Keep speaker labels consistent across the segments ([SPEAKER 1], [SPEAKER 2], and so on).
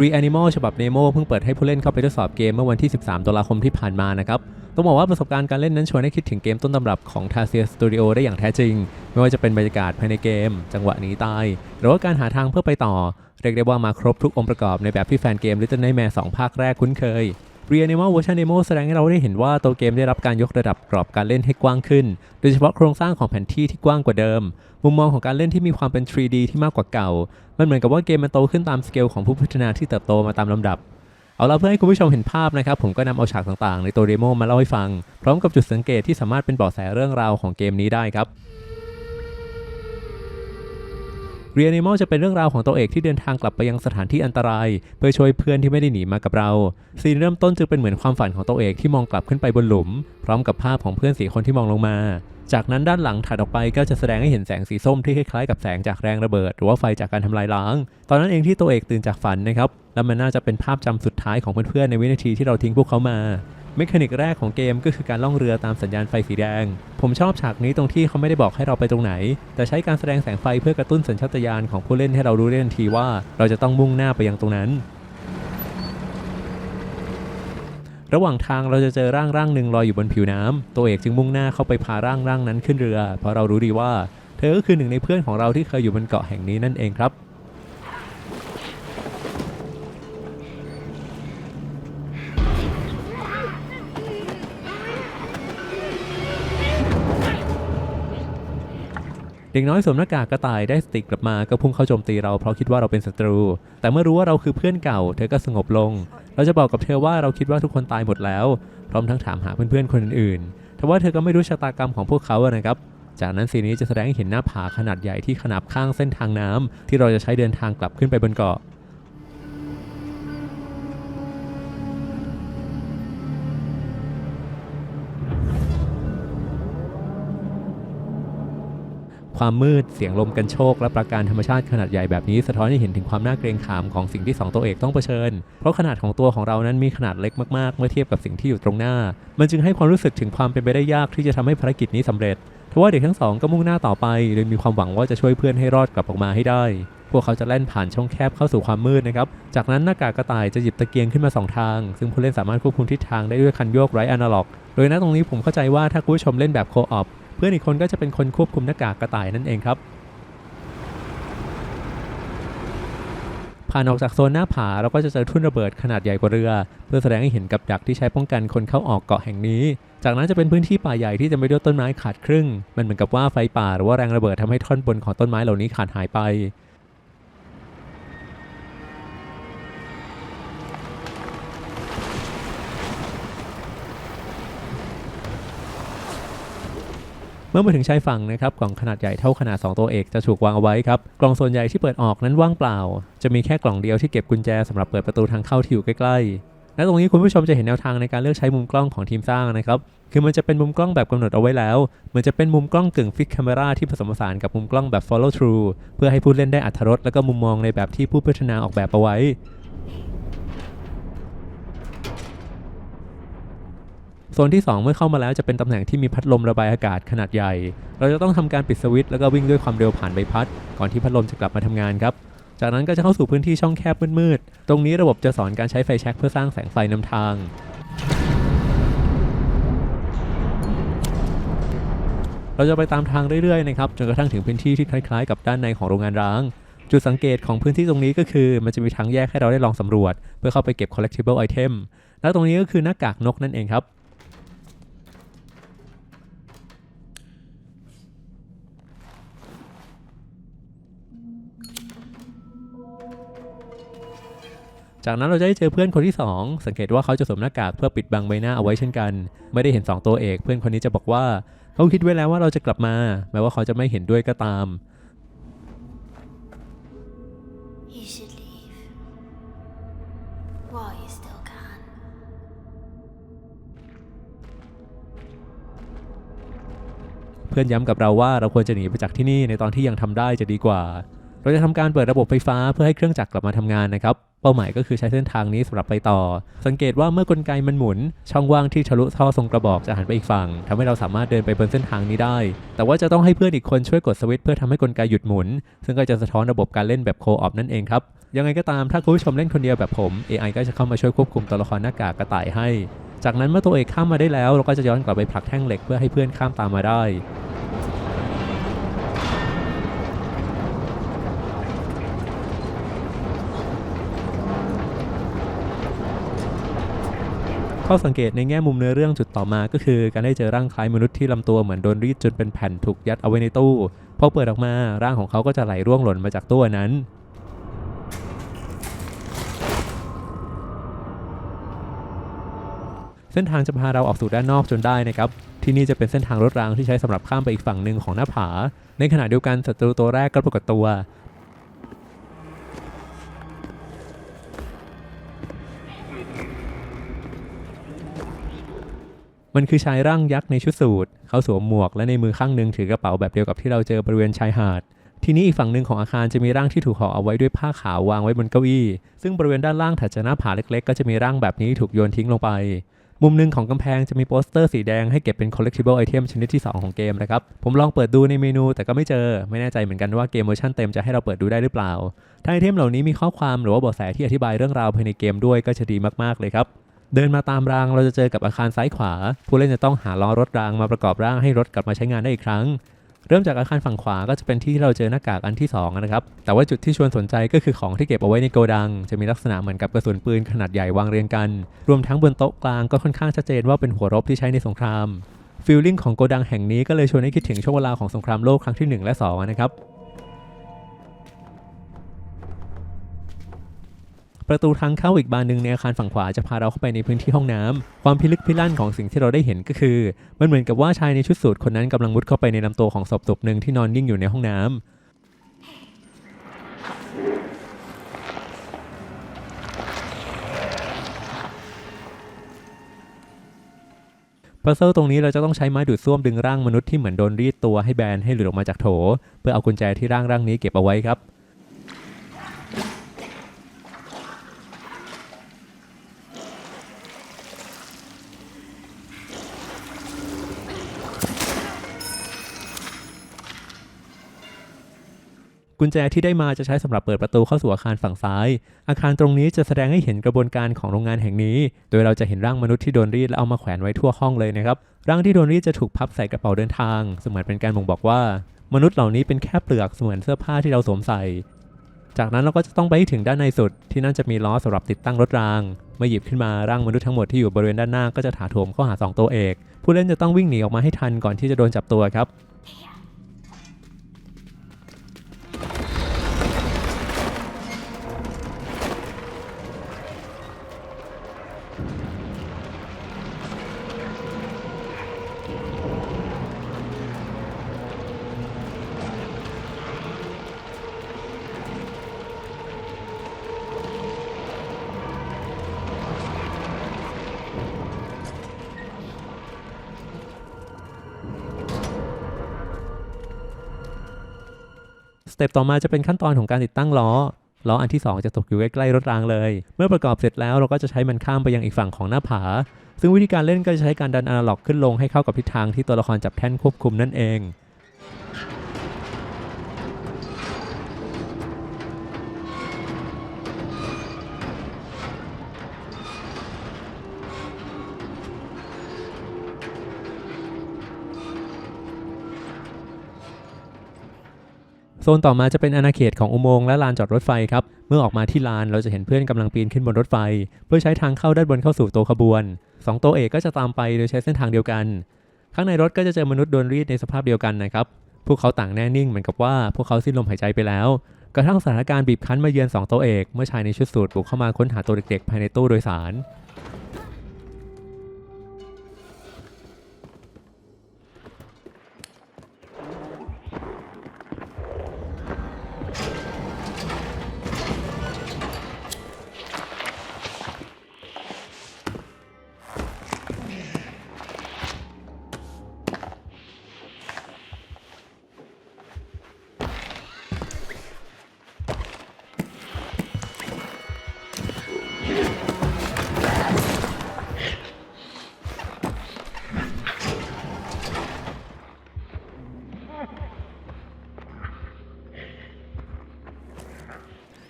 [SPEAKER 1] รีแอนิมอลฉบับเนโมเพิ่งเปิดให้ผู้เล่นเข้าไปทดสอบเกมเมื่อวันที่ 13 ตุลาคมที่ผ่านมานะครับ ต้องบอกว่าประสบการณ์การเล่นนั้นชวนให้คิดถึงเกมต้นตำรับของ t a s i a Studio ได้อย่างแท้จริง ไม่ว่าจะเป็นบรรยากาศภายในเกม จังหวะหนีตาย หรือว่าการหาทางเพื่อไปต่อ เรียกได้ว่ามาครบทุกองค์ประกอบในแบบที่แฟนเกม Little Nightmare 2 ภาคแรกคุ้นเคย Reanimal Version Nemo แสดงให้เราได้เห็นว่าตัวเกมได้รับการยกระดับกรอบการเล่นให้กว้างขึ้น โดยเฉพาะโครงสร้างของแผนที่ที่กว้างกว่าเดิม มุมมองของการเล่นที่มีความเป็น 3D ที่มากกว่าเก่า มันเหมือนกับว่าเกมมันโตขึ้นตามสเกลของผู้พัฒนาที่เติบโตมาตามลำดับ เอาละเพื่อให้คุณผู้ชมเห็นภาพนะครับ ผมก็นำเอาฉากต่างๆ ในตัวเดโมมาเล่าให้ฟัง พร้อมกับจุดสังเกตที่สามารถเป็นเบาะแสเรื่องราวของเกมนี้ได้ครับ เรียนิมอลจะเป็นเรื่องราวของตัวเอกที่เดินทางกลับไปยังสถานที่อันตราย เพื่อช่วยเพื่อนที่ไม่ได้หนีมากับเรา ซีนเริ่มต้นจึงเป็นเหมือนความฝันของตัวเอกที่มองกลับขึ้นไปบนหลุม พร้อมกับภาพของเพื่อนสีคนที่มองลงมา จากนั้นด้านหลังถัดออกไปก็จะแสดงให้เห็นแสงสีส้มที่คล้ายๆกับแสงจากแรงระเบิด หรือว่าไฟจากการทำลายล้าง ตอนนั้นเองที่ตัวเอกตื่นจากฝันนะครับ และมันน่าจะเป็นภาพจำสุดท้ายของเพื่อนๆในวินาทีที่เราทิ้งพวกเขามา เมคานิกแรกของเกมก็คือการล่องเรือตามสัญญาณไฟสีแดง ผมชอบฉากนี้ตรงที่เขาไม่ได้บอกให้เราไปตรงไหน แต่ใช้การแสดงแสงไฟเพื่อกระตุ้นสัญชาตญาณของผู้เล่นให้เรารู้ได้ทันทีว่าเราจะต้องมุ่งหน้าไปยังตรงนั้น ระหว่างทางเราจะเจอร่างร่างหนึ่งลอยอยู่บนผิวน้ำตัวเอกจึงมุ่งหน้าเข้าไปพาร่างร่างนั้นขึ้นเรือ เพราะเรารู้ดีว่า เธอก็คือหนึ่งในเพื่อนของเราที่เคยอยู่บนเกาะแห่งนี้นั่นเองครับ เด็กน้อยสวมหน้ากากกระต่ายได้สติกลับมาก็พุ่งเข้าโจมตีเราเพราะคิดว่าเราเป็นศัตรู แต่เมื่อรู้ว่าเราคือเพื่อนเก่า เธอก็สงบลง เราจะบอกกับเธอว่าเราคิดว่าทุกคนตายหมดแล้ว พร้อมทั้งถามหาเพื่อนๆคนอื่นๆแต่ว่าเธอก็ไม่รู้ชะตากรรมของพวกเขาอะนะครับ จากนั้นซีนนี้จะแสดงให้เห็นหน้าผาขนาดใหญ่ที่ขนาบข้างเส้นทางน้ำที่เราจะใช้เดินทางกลับขึ้นไปบนเกาะ ความมืดเสียงลมกันโชก และปราการธรรมชาติขนาดใหญ่แบบนี้สะท้อนให้เห็นถึงความน่าเกรงขามของสิ่งที่สองตัวเอกต้องเผชิญ เพราะขนาดของตัวของเรานั้นมีขนาดเล็กมากๆ เมื่อเทียบกับสิ่งที่อยู่ตรงหน้า มันจึงให้ความรู้สึกถึงความเป็นไปได้ยากที่จะทำให้ภารกิจนี้สำเร็จทว่าเด็กทั้งสองก็มุ่งหน้าต่อไปโดยมีความหวังว่าจะช่วยเพื่อนให้รอดกลับออกมาให้ได้ พวกเขาจะแล่นผ่านช่องแคบเข้าสู่ความมืดนะครับ จากนั้นหน้ากากกระต่ายจะหยิบตะเกียงขึ้นมาสองทาง ซึ่งผู้เล่นสามารถควบคุมทิศทางได้ด้วยคันโยกไร้อนาล็อก โดยณตรงนี้ผมเข้าใจว่าถ้าคุณผู้ชมเล่นแบบโคออป เพื่อนอีกคนก็จะเป็นคนควบคุมหน้ากากกระต่ายนั่นเองครับผ่านออกจากโซนหน้าผาเราก็จะเจอทุ่นระเบิดขนาดใหญ่กว่าเรือ เพื่อแสดงให้เห็นกับดักที่ใช้ป้องกันคนเข้าออกเกาะแห่งนี้ จากนั้นจะเป็นพื้นที่ป่าใหญ่ที่จะไม่ด้วยต้นไม้ขาดครึ่ง มันเหมือนกับว่าไฟป่าหรือว่าแรงระเบิดทำให้ท่อนบนของต้นไม้เหล่านี้ขาดหายไป มื่อมาถึงชายฝั่งนะครับกล่องขนาดใหญ่เท่าขนาด 2 ตัวเอกจะถูกวางเอาไว้ครับ กล่องส่วนใหญ่ที่เปิดออกนั้นว่างเปล่า จะมีแค่กล่องเดียวที่เก็บกุญแจสำหรับเปิดประตูทางเข้าที่อยู่ใกล้ๆและตรงนี้คุณผู้ชมจะเห็นแนวทางในการเลือกใช้มุมกล้องของทีมสร้างนะครับคือมันจะเป็นมุมกล้องแบบกำหนดเอาไว้แล้ว มันจะเป็นมุมกล้องกึ่งฟิก c ค m ราที่ผสมผสานกับมุมกล้องแบบ follow through เพื่อให้ผู้เล่นได้อัธรสและก็มุมมองในแบบที่ผู้พัฒนาออกแบบเอาไว้ โซนที่ 2 เมื่อเข้ามาแล้วจะเป็นตำแหน่งที่มีพัดลมระบายอากาศขนาดใหญ่ เราจะต้องทำการปิดสวิตช์แล้วก็วิ่งด้วยความเร็วผ่านใบพัด ก่อนที่พัดลมจะกลับมาทำงานครับ จากนั้นก็จะเข้าสู่พื้นที่ช่องแคบมืดๆ ตรงนี้ระบบจะสอนการใช้ไฟแช็กเพื่อสร้างแสงไฟนำทางเราจะไปตามทางเรื่อยๆนะครับจนกระทั่งถึงพื้นที่ที่คล้ายๆ กับด้านในของโรงงานร้าง จุดสังเกตของพื้นที่ตรงนี้ก็คือ มันจะมีทางแยกให้เราได้ลองสำรวจ เพื่อเข้าไปเก็บ collectible item และตรงนี้ก็คือหน้ากากนกนั่นเองครับ จากนั้นเราจะได้เจอเพื่อนคนที่ 2 สังเกตว่าเขาจะสวมหน้ากากเพื่อปิดบังใบหน้าเอาไว้เช่นกัน ไม่ได้เห็น 2 ตัวเอก เพื่อนคนนี้จะบอกว่า เขาคิดไว้แล้วว่าเราจะกลับมา แม้ว่าเขาจะไม่เห็นด้วยก็ตาม
[SPEAKER 2] You should leave. While you still can.
[SPEAKER 1] เพื่อนย้ำกับเราว่าเราควรจะหนีไปจากที่นี่ในตอนที่ยังทำได้จะดีกว่า เราจะทำการเปิดระบบไฟฟ้าเพื่อให้เครื่องจักรกลับมาทำงานนะครับ ป้าหมายก็คือใช้เส้นทางนี้สำหรับไปต่อ สังเกตว่าเมื่อกลไกมันหมุน ช่องว่างที่ทะลุท่อทรงกระบอกจะหันไปอีกฝั่งทำให้เราสามารถเดินไปบนเส้นทางนี้ได้ แต่ว่าจะต้องให้เพื่อนอีกคนช่วยกดสวิตช์เพื่อทำให้กลไกหยุดหมุน ซึ่งก็จะสะท้อนระบบการเล่นแบบโคออปนั่นเองครับยังไงก็ตามถ้าคุณผู้ชมเล่นคนเดียวแบบผม AI ก็จะเข้ามาช่วยควบคุมตัวละครหน้ากากกระต่ายให้ จากนั้นเมื่อตัวเอกข้ามมาได้แล้ว เราก็จะย้อนกลับไปผลักแท่งเหล็กเพื่อให้เพื่อนข้ามตามมาได้ ข้อสังเกตในแง่มุมเนื้อเรื่องจุดต่อมาก็คือการได้เจอร่างคล้ายมนุษย์ที่ลำตัวเหมือนโดนรีดจนเป็นแผ่นถูกยัดเอาไว้ในตู้พอเปิดออกมาร่างของเขาก็จะไหลร่วงหล่นมาจากตู้นั้นเส้นทางจะพาเราออกสู่ด้านนอกจนได้นะครับ ที่นี่จะเป็นเส้นทางรถรางที่ใช้สำหรับข้ามไปอีกฝั่งหนึ่งของหน้าผา ในขณะเดียวกันศัตรูตัวแรกก็ปรากฏตัว มันคือชายร่างยักษ์ในชุดสูทเขาสวมหมวกและในมือข้างหนึ่งถือกระเป๋าแบบเดียวกับที่เราเจอบริเวณชายหาด ทีนี้อีกฝั่งหนึ่งของอาคารจะมีร่างที่ถูกห่อเอาไว้ด้วยผ้าขาววางไว้บนเก้าอี้ ซึ่งบริเวณด้านล่างถัดจากหน้าผาเล็กๆ ก็จะมีร่างแบบนี้ถูกโยนทิ้งลงไป มุมหนึ่งของกำแพงจะมีโปสเตอร์สีแดงให้เก็บเป็น collectible item ชนิดที่ 2 ของเกมนะครับ ผมลองเปิดดูในเมนูแต่ก็ไม่เจอ ไม่แน่ใจเหมือนกันว่าเกมเวอร์ชันเต็มจะให้เราเปิดดูได้หรือเปล่า ถ้าไอเทมเหล่านี้มีข้อความหรือว่าเบาะแสที่อธิบายเรื่องราวภายในเกมด้วยก็จะดีมากๆเลยครับ เดินมาตามรางเราจะเจอกับอาคารซ้ายขวา ผู้เล่นจะต้องหาล้อรถรางมาประกอบร่างให้รถกลับมาใช้งานได้อีกครั้ง เริ่มจากอาคารฝั่งขวาก็จะเป็นที่ที่เราเจอหน้ากากอันที่สองนะครับแต่ว่าจุดที่ชวนสนใจก็คือของที่เก็บเอาไว้ในโกดัง จะมีลักษณะเหมือนกับกระสุนปืนขนาดใหญ่วางเรียงกัน รวมทั้งบนโต๊ะกลางก็ค่อนข้างชัดเจนว่าเป็นหัวรบที่ใช้ในสงครามฟีลลิ่งของโกดังแห่งนี้ก็เลยชวนให้คิดถึงช่วงเวลาของสงครามโลกครั้งที่หนึ่งและสองนะครับ ประตูทางเข้าอีกบานหนึ่งในอาคารฝั่งขวาจะพาเราเข้าไปในพื้นที่ห้องน้ำความพิลึกพิลั่นของสิ่งที่เราได้เห็นก็คือ มันเหมือนกับว่าชายในชุดสูทคนนั้นกำลังมุดเข้าไปในลำตัวของศพศพหนึ่งที่นอนนิ่งอยู่ในห้องน้ำพัซเซิลตรงนี้เราจะต้องใช้ไม้ดูดซ่วมดึงร่างมนุษย์ที่เหมือนโดนรีดตัวให้แบนให้หลุดออกมาจากโถ เพื่อเอากุญแจที่ร่างร่างนี้เก็บเอาไว้ครับ กุญแจที่ได้มาจะใช้สำหรับเปิดประตูเข้าสู่อาคารฝั่งซ้าย อาคารตรงนี้จะแสดงให้เห็นกระบวนการของโรงงานแห่งนี้ โดยเราจะเห็นร่างมนุษย์ที่โดนรีดและเอามาแขวนไว้ทั่วห้องเลยนะครับร่างที่โดนรีดจะถูกพับใส่กระเป๋าเดินทางเสมือนเป็นการบ่งบอกว่า มนุษย์เหล่านี้เป็นแค่เปลือกเสมือนเสื้อผ้าที่เราสวมใส่ จากนั้นเราก็จะต้องไปให้ถึงด้านในสุด ที่นั่นจะมีล้อสำหรับติดตั้งรถรางเมื่อหยิบขึ้นมาร่างมนุษย์ทั้งหมดที่อยู่บริเวณด้านหน้าก็จะถาโถมเข้าหาสองตัวเอก ผู้เล่นจะต้องวิ่งหนีออกมาให้ทันก่อนที่จะโดนจับตัวครับ เต็ปต่อมาจะเป็นขั้นตอนของการติดตั้งล้อล้ออันที่ 2 จะตกอยู่ใกล้ๆรถรางเลย เมื่อประกอบเสร็จแล้วเราก็จะใช้มันข้ามไปยังอีกฝั่งของหน้าผา ซึ่งวิธีการเล่นก็จะใช้การดันอนาล็อกขึ้นลงให้เข้ากับทิศทางที่ตัวละครจับแท่นควบคุมนั่นเอง โซนต่อมาจะเป็นอาณาเขตของอุโมงค์และลานจอดรถไฟครับ เมื่อออกมาที่ลานเราจะเห็นเพื่อนกำลังปีนขึ้นบนรถไฟ เพื่อใช้ทางเข้าด้านบนเข้าสู่โตขบวนสองตัวเอกก็จะตามไปโดยใช้เส้นทางเดียวกัน ข้างในรถก็จะเจอมนุษย์โดนรีดในสภาพเดียวกันนะครับ พวกเขาต่างแน่นิ่งเหมือนกับว่าพวกเขาสิ้นลมหายใจไปแล้ว กระทั่งสถานการณ์บีบคั้นมาเยือนสองตัวเอก เมื่อชายในชุดสูทบุกเข้ามาค้นหาตัวเด็กๆ ภายในตู้โดยสาร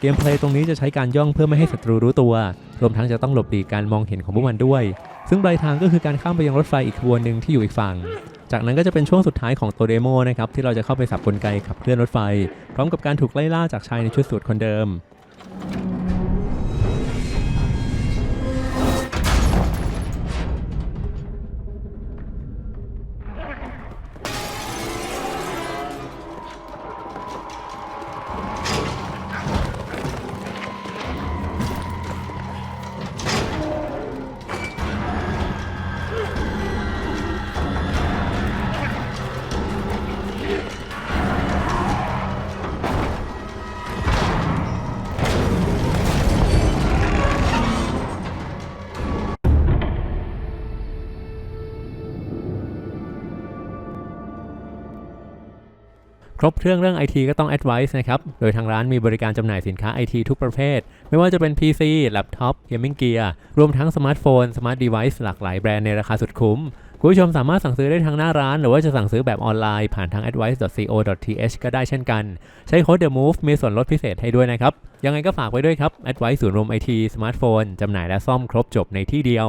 [SPEAKER 1] เกมเพลย์ตรงนี้จะใช้การย่องเพื่อไม่ให้ศัตรูรู้ตัว รวมทั้งจะต้องหลบหลีกการมองเห็นของพวกมันด้วย ซึ่งปลายทางก็คือการข้ามไปยังรถไฟอีกขบวนหนึ่งที่อยู่อีกฝั่ง จากนั้นก็จะเป็นช่วงสุดท้ายของตัวเดโมนะครับที่เราจะเข้าไปสับกลไกขับเคลื่อนรถไฟ พร้อมกับการถูกไล่ล่าจากชายในชุดสูทคนเดิม ครบเครื่องเรื่อง IT ก็ต้อง Advice นะครับ โดยทางร้านมีบริการจำหน่ายสินค้า IT ทุกประเภท ไม่ว่าจะเป็น PC แล็ปท็อป Gaming Gear รวมทั้งสมาร์ทโฟน สมาร์ทเดเวิ์หลากหลายแบรนด์ในราคาสุดคุ้ม คุณผู้ชมสามารถสั่งซื้อได้ทางหน้าร้าน หรือว่าจะสั่งซื้อแบบออนไลน์ผ่านทาง advice.co.th ก็ได้เช่นกัน ใช้โค้ด The Move มีส่วนลดพิเศษให้ด้วยนะครับ ยังไงก็ฝากไว้ด้วยครับ Advice ศูนย์รวม IT สมาร์ทโฟนจำหน่ายและซ่อมครบจบในที่เดียว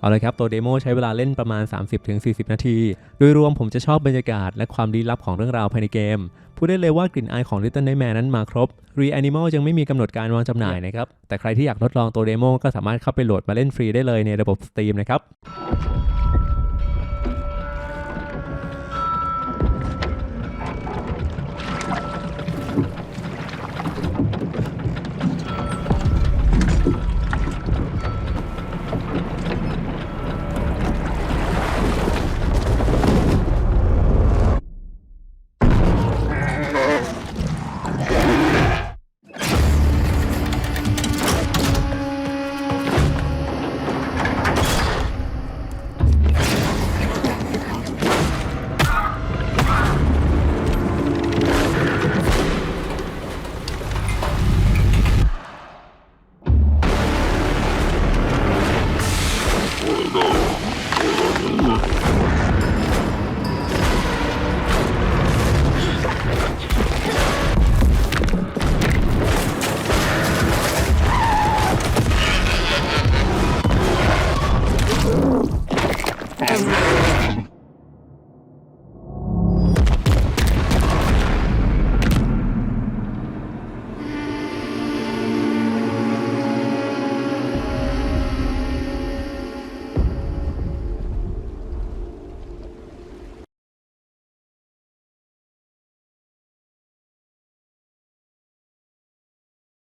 [SPEAKER 1] เอาละครับ ตัวเดโมใช้เวลาเล่นประมาณ 30-40 นาที โดยรวมผมจะชอบบรรยากาศและความลี้ลับของเรื่องราวภายในเกม พูดได้เลยว่ากลิ่นอายของ Little Nightmare นั้นมาครบ Reanimal ยังไม่มีกำหนดการวางจำหน่ายนะครับ แต่ใครที่อยากทดลองตัวเดโมก็สามารถเข้าไปโหลดมาเล่นฟรีได้เลยในระบบ Steam นะครับ